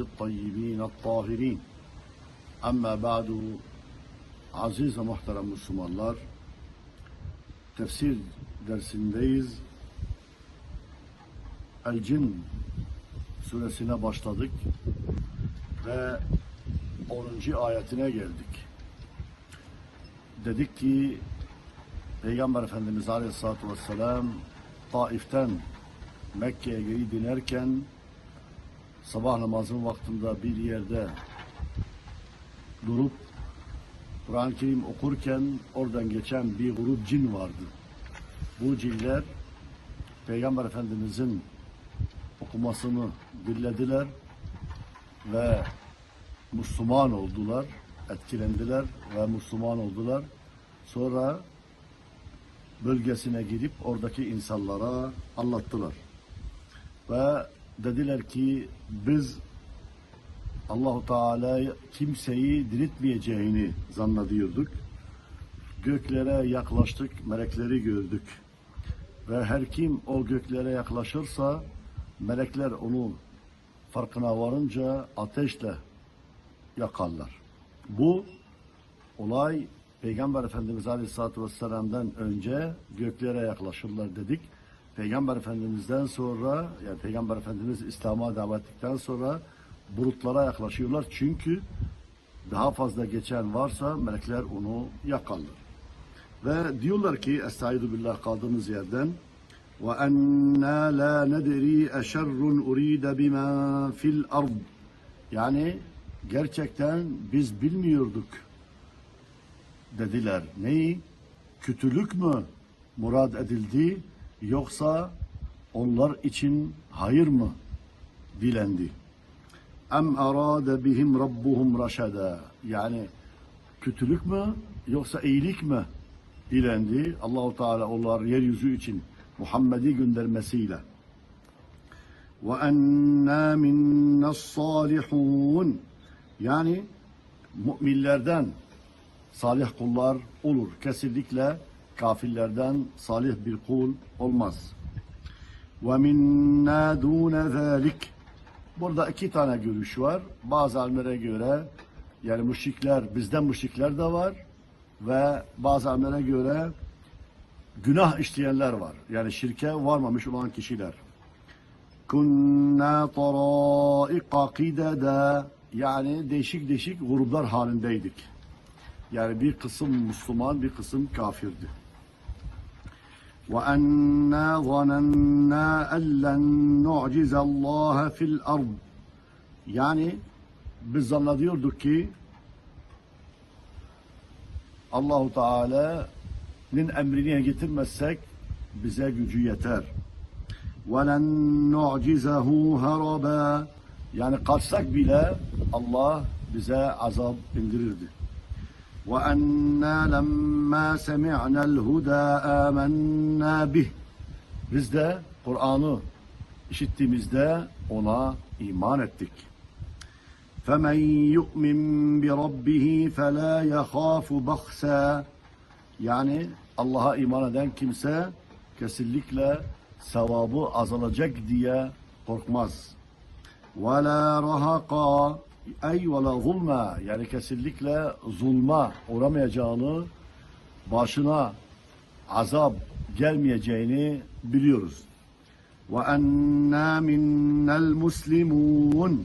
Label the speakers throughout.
Speaker 1: الطيبين الطاهرين أما بعد Aziz ve muhterem Müslümanlar, tefsir dersindeyiz. El Cin suresine başladık ve 10. ayetine geldik. Dedik ki Peygamber Efendimiz Aleyhisselatü Vesselam Taif'ten Mekke'ye geri dönerken sabah namazın vaktinde bir yerde durup Kur'an-ı Kerim okurken oradan geçen bir grup cin vardı. Bu cinler Peygamber Efendimizin okumasını dinlediler ve Müslüman oldular, etkilendiler ve Müslüman oldular. Sonra bölgesine gidip oradaki insanlara anlattılar. Ve dediler ki biz Allahu Teala kimseyi diriltmeyeceğini zannediyorduk. Göklere yaklaştık, melekleri gördük. Ve her kim o göklere yaklaşırsa melekler onu farkına varınca ateşle yakarlar. Bu olay Peygamber Efendimiz Aleyhisselatü Vesselam'dan önce göklere yaklaşırlar dedik. Peygamber Efendimiz'den sonra yani Peygamber Efendimiz İslam'a davet ettikten sonra bulutlara yaklaşıyorlar. Çünkü daha fazla geçen varsa melekler onu yakarlar. Ve diyorlar ki Estaizu billah kaldığımız yerden ve enna la nedri eşerrun uride bima fil ard yani gerçekten biz bilmiyorduk dediler. Neyi? Kötülük mü murad edildi yoksa onlar için hayır mı dilendi? Em arade bihim rabbuhum raşada. Yani kötülük mü yoksa iyilik mi dilendi? Allahu Teala onlar yeryüzü için Muhammed'i göndermesiyle. Ve enna minnas salihun. Yani müminlerden salih kullar olur. Kesinlikle kafirlerden salih bir kul olmaz. Ve minna dune zalik. Burada iki tane görüş var. Bazı alimlere göre yani müşrikler, bizden müşrikler de var ve bazı alimlere göre günah işleyenler var. Yani şirke varmamış olan kişiler. Kunna taraika qidada yani değişik değişik gruplar halindeydik. Yani bir kısım Müslüman, bir kısım kafirdi. وَأَنَّا ظَنَنَّا أَنْ لَنْ نُعْجِزَ اللّٰهَ فِي الْأَرْضِ Yani biz zannediyorduk ki Allahu Teala'nın emrini getirmezsek bize gücü yeter. وَلَنْ نُعْجِزَهُ هَرَبًا Yani kaçsak bile Allah bize azap indirirdi. وَاَنَّا لَمَّا سَمِعْنَا الْهُدَى آمَنَّا بِهِ Biz de Kur'an'ı işittiğimizde ona iman ettik. فَمَنْ يُؤْمِنْ بِرَبِّهِ فَلَا يَخَافُ بَخْسًا Yani Allah'a iman eden kimse kesinlikle sevabı azalacak diye korkmaz. وَلَا رَهَقًا ey ve la zulma yani kesinlikle zulma uğramayacağını başına azap gelmeyeceğini biliyoruz. Ve enna minnel muslimun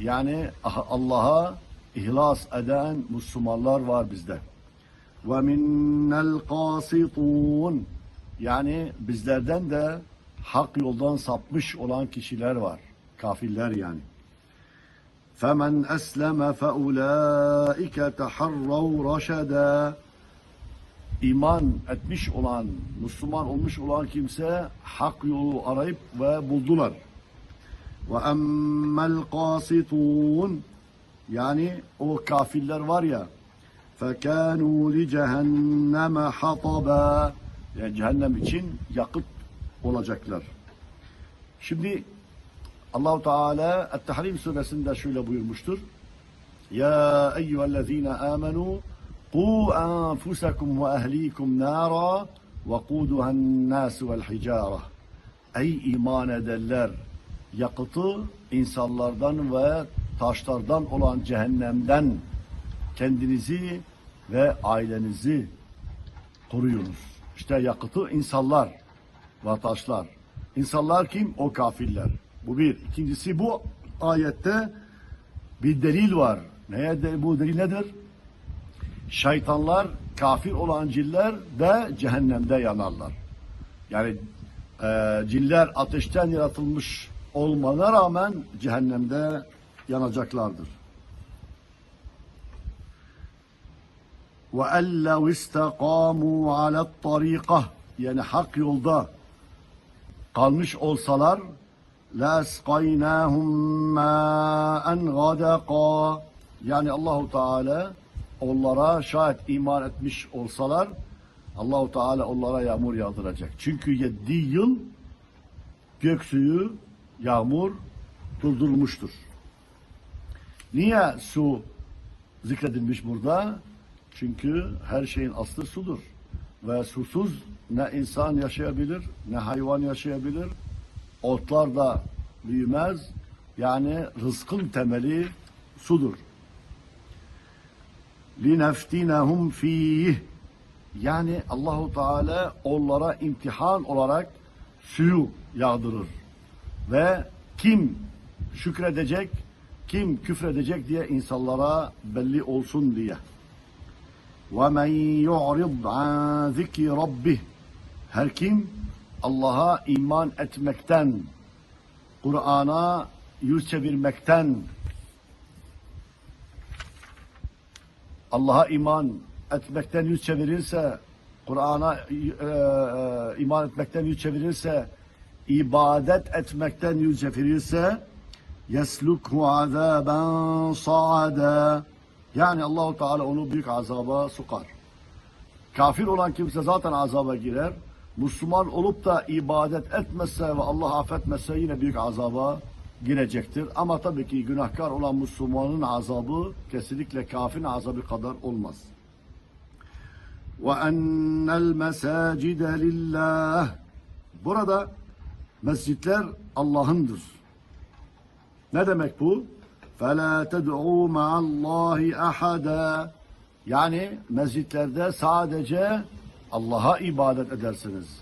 Speaker 1: yani Allah'a ihlas eden Müslümanlar var bizde. Ve minnel kasitun yani bizlerden de hak yoldan sapmış olan kişiler var. Kafirler yani. فَمَنْ أَسْلَمَ فَاُولَٰئِكَ تَحَرَّوْا رَشَدًا iman etmiş olan, Müslüman olmuş olan kimse hak yolu arayıp ve buldular. Ve emmel kasitun yani o kafirler var ya fekânû li cehenneme hatabâ yani cehennem için yakıt olacaklar. Şimdi Allahu Teala Et-Tahrim suresinde şöyle buyurmuştur. Ya eyyühellezîne âmenû qu enfusakum ve ehlikum nara وَقُودُهَا النَّاسُ وَالْحِجَارَةِ Ey iman ederler! Yakıtı insanlardan ve taşlardan olan cehennemden kendinizi ve ailenizi koruyunuz. İşte yakıtı insanlar ve taşlar. İnsanlar kim? O kafirler. Bu bir. İkincisi bu ayette bir delil var. Neye de, bu delil nedir? Şeytanlar, kafir olan ciller de cehennemde yanarlar. Yani e, ciller ateşten yaratılmış olmana rağmen cehennemde yanacaklardır. وَاَنْ لَوْ اسْتَقَامُوا عَلَى الطَّرِيقَةِ Yani hak yolda kalmış olsalar لَاسْقَيْنَاهُمْ مَاءً غَدَقًا Yani Allahu Teala onlara şayet iman etmiş olsalar Allahu Teala onlara yağmur yağdıracak. Çünkü yedi yıl gök yağmur durdurmuştur. Niye su zikredilmiş burada? Çünkü her şeyin aslı sudur. Ve susuz ne insan yaşayabilir, ne hayvan yaşayabilir. Otlar da büyümez. Yani rızkın temeli sudur لِنَفْتِنَهُمْ ف۪يهِ Yani Allahu Teala onlara imtihan olarak suyu yağdırır. Ve kim şükredecek, kim küfredecek diye insanlara belli olsun diye. وَمَنْ يُعْرِضْ عَنْ ذِكْرِ رَبِّهِ Her kim Allah'a iman etmekten, Kur'an'a yüz çevirmekten, Allah'a iman etmekten yüz çevirirse, Kur'an'a e, e, iman etmekten yüz çevirirse, ibadet etmekten yüz çevirirse, yeslukhu azaben sa'ada yani Allahu Teala onu büyük azaba sokar. Kafir olan kimse zaten azaba girer. Müslüman olup da ibadet etmezse ve Allah affetmezse yine büyük azaba girecektir. Ama tabii ki günahkar olan Müslümanın azabı kesinlikle kafirin azabı kadar olmaz. وَاَنَّ الْمَسَاجِدَ لِلّٰهِ Burada mescitler Allah'ındır. Ne demek bu? فَلَا تَدْعُوا مَعَ اللّٰهِ أَحَدًا Yani mescitlerde sadece Allah'a ibadet edersiniz.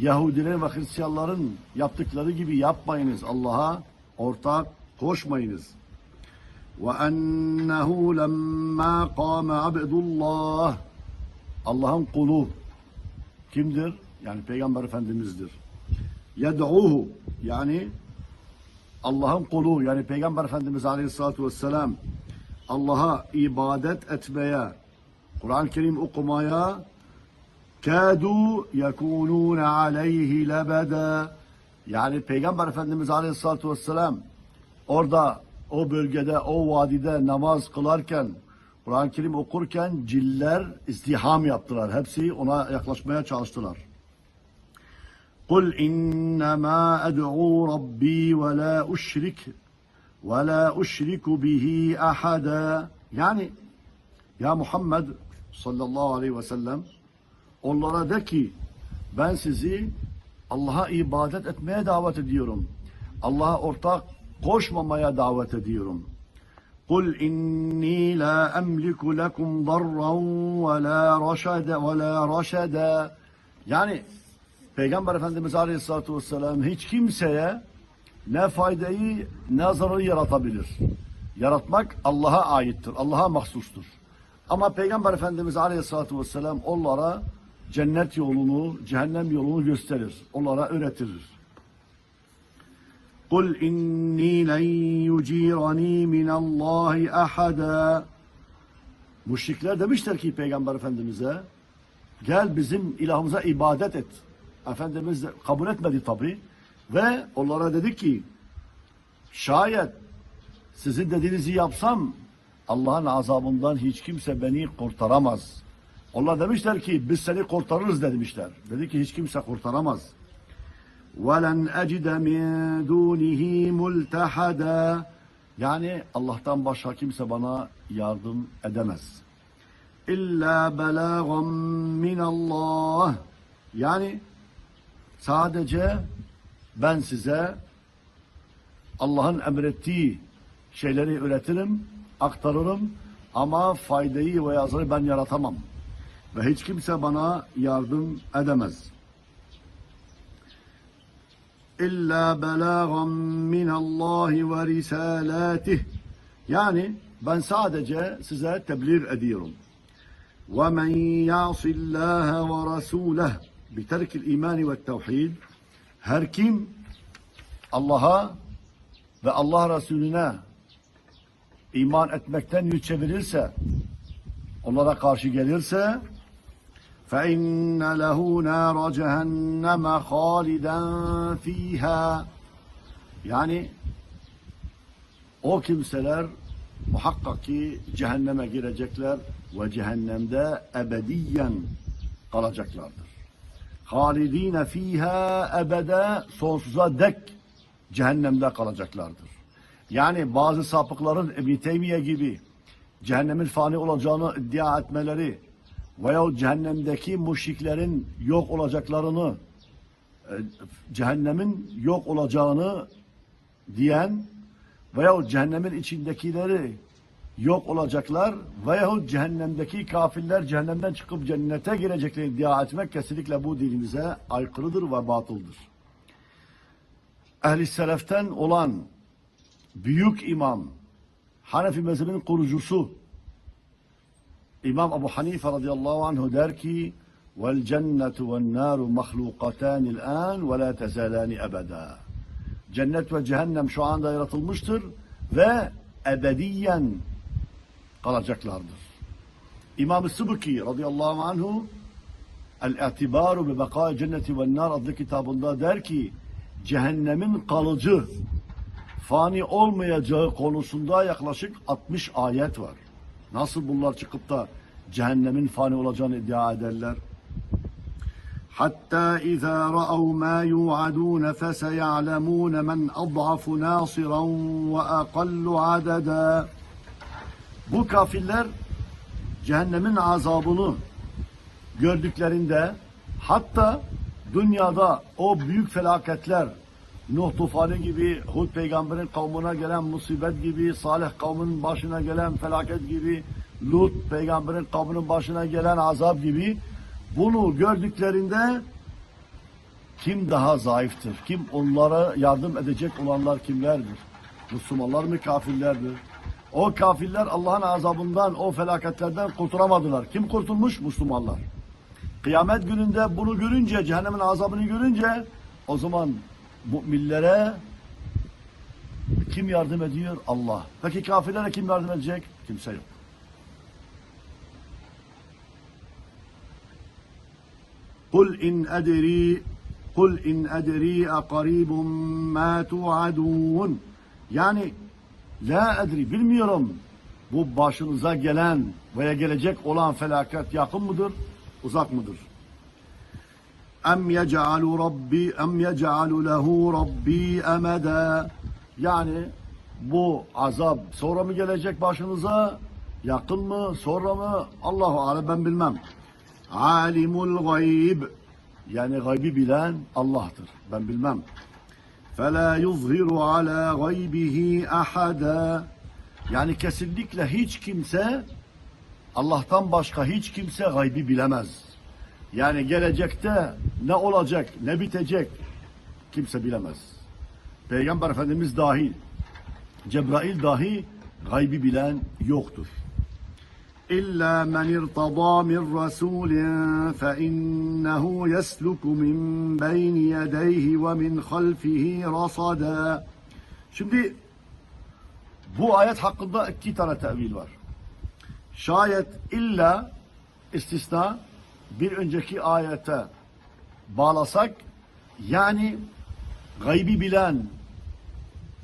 Speaker 1: Yahudilerin ve Hristiyanların yaptıkları gibi yapmayınız. Allah'a ortak koşmayınız. Ve ennehu lemmâ kâme abdullah Allah'ın kulu kimdir? Yani Peygamber Efendimiz'dir. Yed'uhu yani Allah'ın kulu yani Peygamber Efendimiz Aleyhisselatü Vesselam Allah'a ibadet etmeye, Kur'an-ı Kerim okumaya kâdû yekûnûne aleyhi lebedâ yani Peygamber Efendimiz Aleyhisselatü Vesselam orada o bölgede o vadide namaz kılarken Kur'an-ı Kerim okurken ciller istiham yaptılar. Hepsi ona yaklaşmaya çalıştılar. Kul innema ed'u rabbi ve la uşrik ve la uşriku bihi ahada. Yani ya Muhammed sallallahu aleyhi ve sellem onlara de ki ben sizi Allah'a ibadet etmeye davet ediyorum. Allah'a ortak koşmamaya davet ediyorum. قُلْ إِنِّي لَا أَمْلِكُ لَكُمْ ضَرًّا وَلَا رَشَدًا وَلَا رَشَدًا Yani Peygamber Efendimiz Aleyhisselatü Vesselam hiç kimseye ne faydayı ne zararı yaratabilir. Yaratmak Allah'a aittir, Allah'a mahsustur. Ama Peygamber Efendimiz Aleyhisselatü Vesselam onlara cennet yolunu, cehennem yolunu gösterir. Onlara öğretir. قُلْ اِنِّي لَنْ يُجِيرَنِي مِنَ اللّٰهِ اَحَدًا Müşrikler demişler ki Peygamber Efendimiz'e gel bizim ilahımıza ibadet et. Efendimiz de kabul etmedi tabi. Ve onlara dedi ki şayet sizin dediğinizi yapsam Allah'ın azabından hiç kimse beni kurtaramaz. Onlar demişler ki biz seni kurtarırız demişler. Dedi ki hiç kimse kurtaramaz. وَلَنْ اَجِدَ مِنْ دُونِهِ مُلْتَحَدًا Yani Allah'tan başka kimse bana yardım edemez. İlla belagan min Allah. Yani sadece ben size Allah'ın emrettiği şeyleri öğretirim, aktarırım ama faydayı veya zararı ben yaratamam. Ve hiç kimse bana yardım edemez. İlla belagan min Allah ve risalatih. Yani ben sadece size tebliğ ediyorum. وَمَنْ يَعْصِ اللّٰهَ وَرَسُولَهُ بِتَرْكِ الْاِيمَانِ وَالتَّوْحِيدِ Her kim Allah'a ve Allah Resulüne iman etmekten yüz çevirirse, onlara karşı gelirse, فَاِنَّ لَهُ نَارَ جَهَنَّمَ خَالِدًا ف۪يهَا Yani o kimseler muhakkak ki cehenneme girecekler ve cehennemde ebediyen kalacaklardır. Halidine fiha ebede sonsuza dek cehennemde kalacaklardır. Yani bazı sapıkların İbn Teymiye gibi cehennemin fani olacağını iddia etmeleri veya cehennemdeki müşriklerin yok olacaklarını e, cehennemin yok olacağını diyen veyahut cehennemin içindekileri yok olacaklar veyahut cehennemdeki kafirler cehennemden çıkıp cennete gireceklerini iddia etmek kesinlikle bu dinimize aykırıdır ve batıldır. Ehli seleften olan büyük imam Hanefi mezhebinin kurucusu İmam Ebu Hanife radıyallahu anhu der ki naru mahlukatanil an ve la tezalani ebeda. Cennet ve cehennem şu anda yaratılmıştır ve ebediyen kalacaklardır. İmam-ı Sıbıki radıyallahu anhu El-İtibaru bi Bekâ Cenneti ve Nar adlı kitabında der ki cehennemin kalıcı fani olmayacağı konusunda yaklaşık 60 ayet var. Nasıl bunlar çıkıp da cehennemin fani olacağını iddia ederler? Hatta izâ ra'av mâ yu'adûne feseya'lemûne men adhafu nâsiran ve akallu adada. Bu kafirler cehennemin azabını gördüklerinde hatta dünyada o büyük felaketler Nuh tufanı gibi, Hud peygamberin kavmine gelen musibet gibi, Salih kavminin başına gelen felaket gibi, Lut peygamberin kavminin başına gelen azap gibi bunu gördüklerinde kim daha zayıftır? Kim onlara yardım edecek olanlar kimlerdir? Müslümanlar mı kafirlerdir? O kafirler Allah'ın azabından, o felaketlerden kurtulamadılar. Kim kurtulmuş? Müslümanlar. Kıyamet gününde bunu görünce, cehennemin azabını görünce o zaman müminlere kim yardım ediyor? Allah. Peki kafirlere kim yardım edecek? Kimse yok. قل إن أدري قل إن أدري أقريب ما توعدون Yani la edri bilmiyorum bu başınıza gelen veya gelecek olan felaket yakın mıdır, uzak mıdır? Em yec'alu rabbi em yec'alu lehu rabbi emeda yani bu azap sonra mı gelecek başınıza yakın mı sonra mı Allahu alem ben bilmem. Alimul gayb yani gaybi bilen Allah'tır. Ben bilmem. فَلَا يُظْهِرُ عَلَى غَيْبِهِ أَحَدًا Yani kesinlikle hiç kimse Allah'tan başka hiç kimse gaybi bilemez. Yani gelecekte ne olacak, ne bitecek kimse bilemez. Peygamber Efendimiz dahil, Cebrail dahi gaybi bilen yoktur. İlla men irtada min rasulin fe innehu yesluku min beyni yedeyhi ve min halfihi rasada. Şimdi bu ayet hakkında iki tane tevil var. Şayet illa istisna bir önceki ayete bağlasak yani gaybi bilen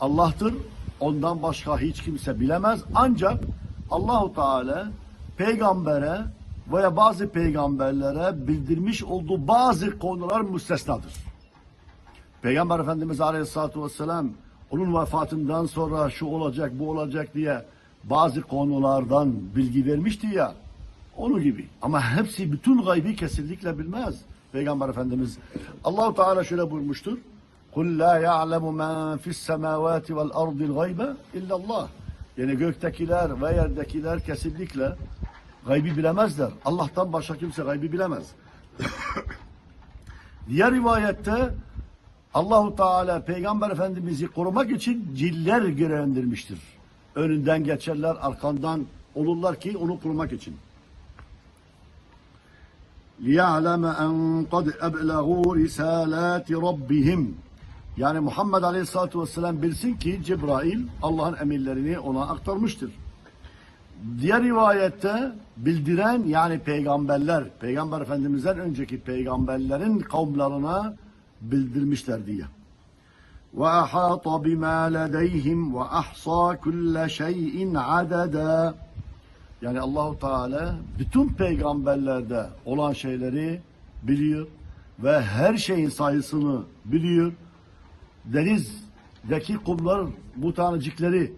Speaker 1: Allah'tır. Ondan başka hiç kimse bilemez. Ancak Allahu Teala peygambere veya bazı peygamberlere bildirmiş olduğu bazı konular müstesnadır. Peygamber Efendimiz Aleyhisselatü Vesselam onun vefatından sonra şu olacak bu olacak diye bazı konulardan bilgi vermişti ya onu gibi. Ama hepsi bütün gaybi kesinlikle bilmez. Peygamber Efendimiz Allahu Teala şöyle buyurmuştur. Kul la ya'lemu men fis semavati vel ardil gaybe illallah. Yani göktekiler ve yerdekiler kesinlikle gaybi bilemezler. Allah'tan başka kimse gaybi bilemez. Diğer rivayette Allahu Teala Peygamber Efendimiz'i korumak için ciller görevlendirmiştir. Önünden geçerler, arkandan olurlar ki onu korumak için. لِيَعْلَمَ أَنْ قَدْ أَبْلَغُوا رِسَالَاتِ رَبِّهِمْ Yani Muhammed Aleyhisselatü Vesselam bilsin ki Cebrail Allah'ın emirlerini ona aktarmıştır. Diğer rivayette bildiren yani peygamberler, peygamber efendimizden önceki peygamberlerin kavmlarına bildirmişler diye. Ve ahata bima ledeyhim ve ahsa kulle şeyin adada. yani Allahu Teala bütün peygamberlerde olan şeyleri biliyor ve her şeyin sayısını biliyor. Denizdeki kumlar, bu tanecikleri,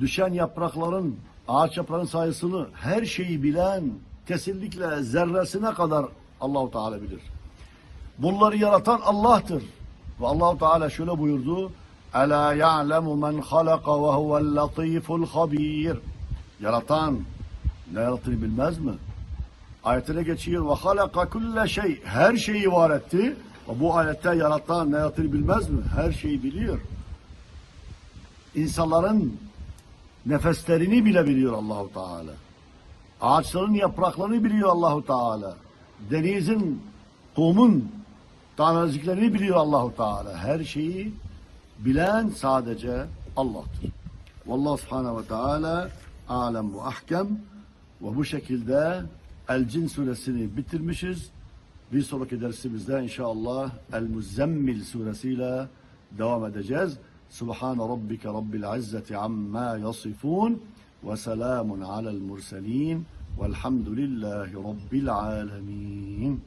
Speaker 1: düşen yaprakların, ağaç yaprağın sayısını, her şeyi bilen, kesinlikle zerresine kadar Allahu Teala bilir. Bunları yaratan Allah'tır. Ve Allahu Teala şöyle buyurdu: "Ela ya'lemu men halaka ve huvel latiful habir." Yaratan ne yarattığını bilmez mi? Ayetine geçiyor ve halaka kulle şey. Her şeyi var etti. Bu ayette yaratan ne yarattığını bilmez mi? Her şeyi biliyor. İnsanların nefeslerini bile biliyor Allahu Teala. Ağaçların yapraklarını biliyor Allahu Teala. Denizin, kumun taneciklerini biliyor Allahu Teala. Her şeyi bilen sadece Allah'tır. Vallahu Subhanahu ve Teala alem ve ahkem ve bu şekilde El suresini bitirmişiz. Bir sonraki dersimizde inşallah El Muzzemmil suresiyle devam edeceğiz. Subhan rabbike rabbil izzeti amma yasifun ve selamun alel murselin velhamdülillahi rabbil alemin.